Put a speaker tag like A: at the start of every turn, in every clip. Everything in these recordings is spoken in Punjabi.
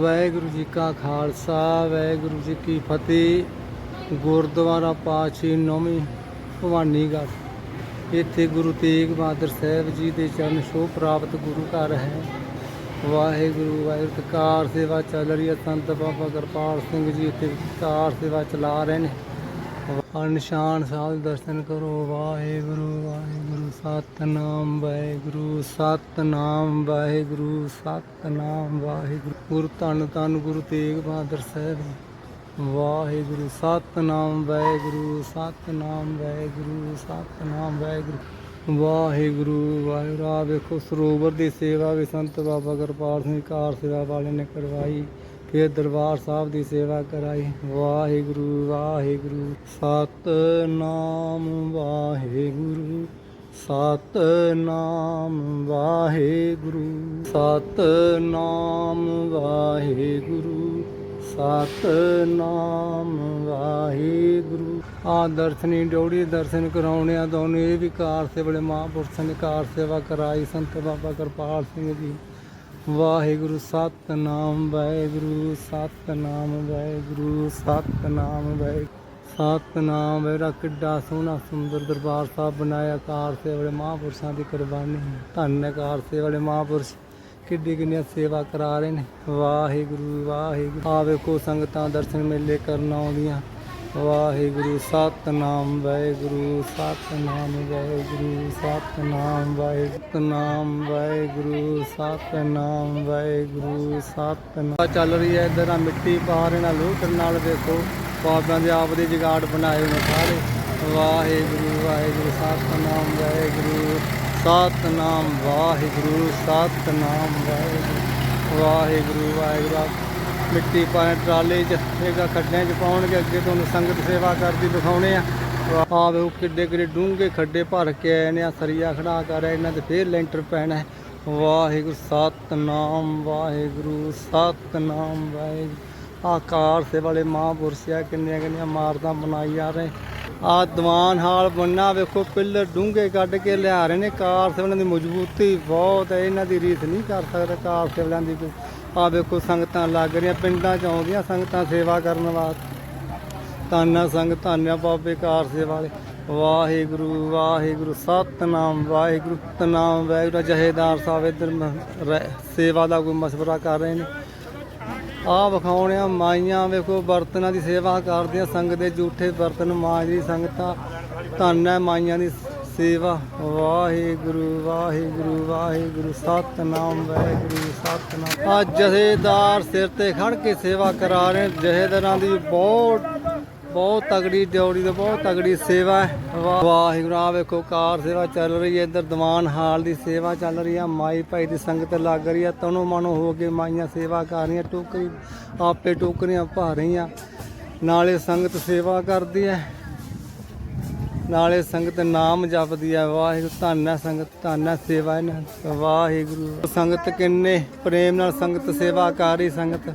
A: ਵਾਹਿਗੁਰੂ ਜੀ ਕਾ ਖਾਲਸਾ, ਵਾਹਿਗੁਰੂ ਜੀ ਕੀ ਫਤਿਹ। ਗੁਰਦੁਆਰਾ ਪਾਛੀ ਨੌਵੀਂ ਭਵਾਨੀਗੜ੍ਹ ਇੱਥੇ ਗੁਰੂ ਤੇਗ ਬਹਾਦਰ ਸਾਹਿਬ ਜੀ ਦੇ ਚਰਨ ਛੋਹ ਪ੍ਰਾਪਤ ਗੁਰੂ ਘਰ ਹੈ। ਵਾਹਿਗੁਰੂ ਵਾਹਿਗੁਰੂ ਕਾਰ ਸੇਵਾ ਚੱਲ ਰਹੀ ਹੈ। ਸੰਤ ਬਾਬਾ ਕਿਰਪਾਲ ਸਿੰਘ ਜੀ ਇੱਥੇ ਕਾਰ ਸੇਵਾ ਚਲਾ ਰਹੇ ਨੇ। ਔਰ ਸਾਹਿਬ ਦੇ ਦਰਸ਼ਨ ਕਰੋ। ਵਾਹਿਗੁਰੂ ਵਾਹਿਗੁਰੂ, ਸਤਨਾਮ ਵਾਹਿਗੁਰੂ ਸਤਨਾਮ ਵਾਹਿਗੁਰੂ ਸਤਨਾਮ, ਵਾਹਿਗੁਰੂ। ਗੁਰੂ ਧੰਨ ਧੰਨ ਗੁਰੂ ਤੇਗ ਬਹਾਦਰ ਸਾਹਿਬ ਵਾਹਿਗੁਰੂ, ਸਤਨਾਮ ਵਾਹਿਗੁਰੂ ਸਤਨਾਮ ਵਾਹਿਗੁਰੂ ਸਤਨਾਮ ਵਾਹਿਗੁਰੂ। ਵਾਹਿਗੁਰੂ ਵਾਹਿਗੁਰੂ ਆ ਵੇਖੋ, ਸਰੋਵਰ ਦੀ ਸੇਵਾ ਵੀ ਸੰਤ ਬਾਬਾ ਕਿਰਪਾਲ ਸਿੰਘ ਕਾਰ ਸੇਵਾ ਵਾਲੇ ਨੇ ਕਰਵਾਈ, ਫਿਰ ਦਰਬਾਰ ਸਾਹਿਬ ਦੀ ਸੇਵਾ ਕਰਾਈ। ਵਾਹਿਗੁਰੂ ਵਾਹਿਗੁਰੂ, ਸਤਨਾਮ ਵਾਹਿਗੁਰੂ। ਸਤਨਾਮ ਵਾਹਿਗੁਰੂ ਸਤਨਾਮ ਵਾਹਿਗੁਰੂ ਸਤਨਾਮ ਵਾਹਿਗੁਰੂ। ਆ ਦਰਸ਼ਨੀ ਡੋੜੀ ਦਰਸ਼ਨ ਕਰਾਉਣੇ ਆ ਦੋਨੇ ਇਹ ਵੀ ਕਾਰ ਸੇ ਬੜੇ ਮਹਾਂਪੁਰਸ਼ਾਂ ਨੇ ਕਾਰ ਸੇਵਾ ਕਰਾਈ, ਸੰਤ ਬਾਬਾ ਕਿਰਪਾਲ ਸਿੰਘ ਜੀ। ਵਾਹਿਗੁਰੂ, ਸਤਨਾਮ ਵਾਹਿਗੁਰੂ ਸਤਨਾਮ ਵਾਹਿਗੁਰੂ ਸਤਨਾਮ ਵਾਹਿਗੁਰੂ ਸਤਨਾਮ ਮੇਰਾ ਕਿੱਡਾ ਸੋਹਣਾ ਸੁੰਦਰ ਦਰਬਾਰ ਸਾਹਿਬ ਬਣਾਇਆ। ਕਾਰ ਸੇ ਵਾਲੇ ਮਹਾਂਪੁਰਸ਼ਾਂ ਦੀ ਕੁਰਬਾਨੀ ਧੰਨ ਹੈ ਕਾਰ ਸੇ ਵਾਲੇ ਮਹਾਂਪੁਰਸ਼। ਕਿੱਡੀ ਕਿੰਨੀ ਸੇਵਾ ਕਰਾ ਰਹੇ ਨੇ। ਵਾਹਿਗੁਰੂ ਵਾਹਿਗੁਰੂ। ਆ ਵੇਖੋ ਸੰਗਤਾਂ ਦਰਸ਼ਨ ਮੇਲੇ ਕਰਨ ਆਉਂਦੀਆਂ। ਵਾਹਿਗੁਰੂ, ਸਤਨਾਮ ਵਾਹਿਗੁਰੂ ਸਤਨਾਮ ਵਾਹਿਗੁਰੂ ਸਤਨਾਮ, ਵਾਹਿਗੁਰੂ। ਵਾਹਿਗੁਰੂ, ਸਤਨਾਮ ਵਾਹਿਗੁਰੂ, ਸਤਨਾਮ। ਚੱਲ ਰਹੀ ਹੈ ਇਧਰ ਆ ਮਿੱਟੀ ਪਾ ਰਹੇ ਨਾਲ ਲੂਟਣ ਨਾਲ ਵੇਖੋ ਬਾਬਿਆਂ ਦੇ ਆਪ ਦੇ ਜਗਾੜ ਬਣਾਏ ਹੋਏ ਨੇ ਸਾਰੇ। ਵਾਹਿਗੁਰੂ ਵਾਹਿਗੁਰੂ, ਸਤਨਾਮ ਵਾਹਿਗੁਰੂ ਸਤਨਾਮ ਵਾਹਿਗੁਰੂ ਸਤਨਾਮ, ਵਾਹਿਗੁਰੂ ਵਾਹਿਗੁਰੂ ਵਾਹਿਗੁਰੂ। ਮਿੱਟੀ ਪਾਏ ਟਰਾਲੇ 'ਚ ਇਹਗਾ ਖੱਡਿਆਂ 'ਚ ਪਾਉਣਗੇ, ਅੱਗੇ ਤੁਹਾਨੂੰ ਸੰਗਤ ਸੇਵਾ ਕਰਦੀ ਦਿਖਾਉਣੇ ਆ। ਆ ਵੇ ਕਿੱਡੇ ਕਿੱਡੇ ਡੂੰਘੇ ਖੱਡੇ ਭਰ ਕੇ ਆਏ ਨੇ ਆ ਸਰੀਆ ਖੜਾ ਕਰ ਇਹਨਾਂ ਤੇ ਫੇਰ ਲੈਂਟਰ ਪੈਣਾ ਵਾਹਿਗੁਰੂ, ਸਤਨਾਮ ਵਾਹਿਗੁਰੂ ਸਤਨਾਮ, ਵਾਹਿਗੁਰੂ। ਆਕਾਰ ਸੇ ਵਾਲੇ ਮਹਾਂਪੁਰਸ਼ ਆ, ਕਿੰਨੀਆਂ ਕਿੰਨੀਆਂ ਮਾਰਦਾਂ ਬਣਾਈ ਜਾ ਰਹੇ। ਆ ਦੀਵਾਨ ਹਾਲ ਬੰਨਾ ਵੇਖੋ, ਪਿੱਲਰ ਡੂੰਘੇ ਕੱਢ ਕੇ ਲਿਆ ਰਹੇ ਨੇ। ਕਾਰ ਸੇ ਵਾਲਿਆਂ ਦੀ ਮਜ਼ਬੂਤੀ ਬਹੁਤ ਹੈ, ਇਹਨਾਂ ਦੀ ਰੀਤ ਨਹੀਂ ਕਰ ਸਕਦਾ ਕਾਰ ਸੇ ਵਾਲਿਆਂ ਦੀ ਕੋਈ। ਆ ਵੇਖੋ, ਸੰਗਤਾਂ ਲੱਗ ਰਹੀਆਂ, ਪਿੰਡਾਂ ਚ ਆਉਂਦੀਆਂ ਸੰਗਤਾਂ ਸੇਵਾ ਕਰਨ ਵਾਸਤੇ। ਤਾਨਾ ਸੰਗ ਧੰਨਿਆ ਬਾਬੇ ਕਾਰ ਸੇ ਵਾਲੇ। ਵਾਹਿਗੁਰੂ ਵਾਹਿਗੁਰੂ, ਸਤਨਾਮ, ਵਾਹਿਗੁਰੂ ਤਨਾਮ ਵਾਹਿਗੁਰੂ ਜਹੇਦਾਰ ਸਾਹਿਬ ਇਧਰ ਸੇਵਾ ਦਾ ਕੋਈ ਮਸ਼ਵਰਾ ਕਰ ਰਹੇ ਨੇ। ਆ ਵਿਖਾਉਣਿਆ ਮਾਈਆਂ, ਵੇਖੋ ਬਰਤਨਾਂ ਦੀ ਸੇਵਾ ਕਰਦੀਆਂ ਸੰਗਤ ਦੇ ਝੂਠੇ ਬਰਤਨ ਮਾਂਜਦੀ ਸੰਗਤਾਂ। ਧੰਨ ਹੈ ਮਾਈਆਂ ਦੀ ਸੇਵਾ। ਵਾਹਿਗੁਰੂ ਵਾਹਿਗੁਰੂ ਵਾਹਿਗੁਰੂ, ਸਤਨਾਮ ਵਾਹਿਗੁਰੂ, ਸਤਨਾਮ। ਆ ਜਥੇਦਾਰ ਸਿਰ ਤੇ ਖੜ ਕੇ ਸੇਵਾ ਕਰਾ ਰਹੇ ਜਹੇਦਾਰਾਂ ਦੀ ਬਹੁਤ ਬਹੁਤ ਤਗੜੀ ਡਿਊਟੀ ਤੇ ਬਹੁਤ ਤਗੜੀ ਸੇਵਾ ਹੈ। ਵਾਹ- ਵਾਹਿਗੁਰੂ ਆ ਵੇਖੋ, ਕਾਰ ਸੇਵਾ ਚੱਲ ਰਹੀ ਹੈ, ਇੱਧਰ ਦੀਵਾਨ ਹਾਲ ਦੀ ਸੇਵਾ ਚੱਲ ਰਹੀ ਹੈ। ਮਾਈ ਭਾਈ ਦੀ ਸੰਗਤ ਲੱਗ ਰਹੀ ਹੈ, ਤਨੋ ਮਨੋ ਹੋ ਕੇ ਮਾਈਆਂ ਸੇਵਾ ਕਰ ਰਹੀਆਂ, ਟੋਕਰੀ ਆਪੇ ਟੋਕਰੀਆਂ ਭਾ ਰਹੀਆਂ। ਨਾਲੇ ਸੰਗਤ ਸੇਵਾ ਕਰਦੀ ਹੈ, ਨਾਲੇ ਸੰਗਤ ਨਾਮ ਜਪਦੀ ਹੈ। ਵਾਹਿਗੁਰੂ, ਧੰਨ ਸੰਗਤ, ਧੰਨ ਸੇਵਾ ਇਹਨਾਂ ਵਾਹਿਗੁਰੂ, ਸੰਗਤ ਕਿੰਨੇ ਪ੍ਰੇਮ ਨਾਲ ਸੰਗਤ ਸੇਵਾ ਕਰ ਰਹੀ ਸੰਗਤ।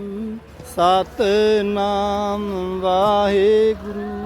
A: ਸਤਨਾਮ ਵਾਹਿਗੁਰੂ।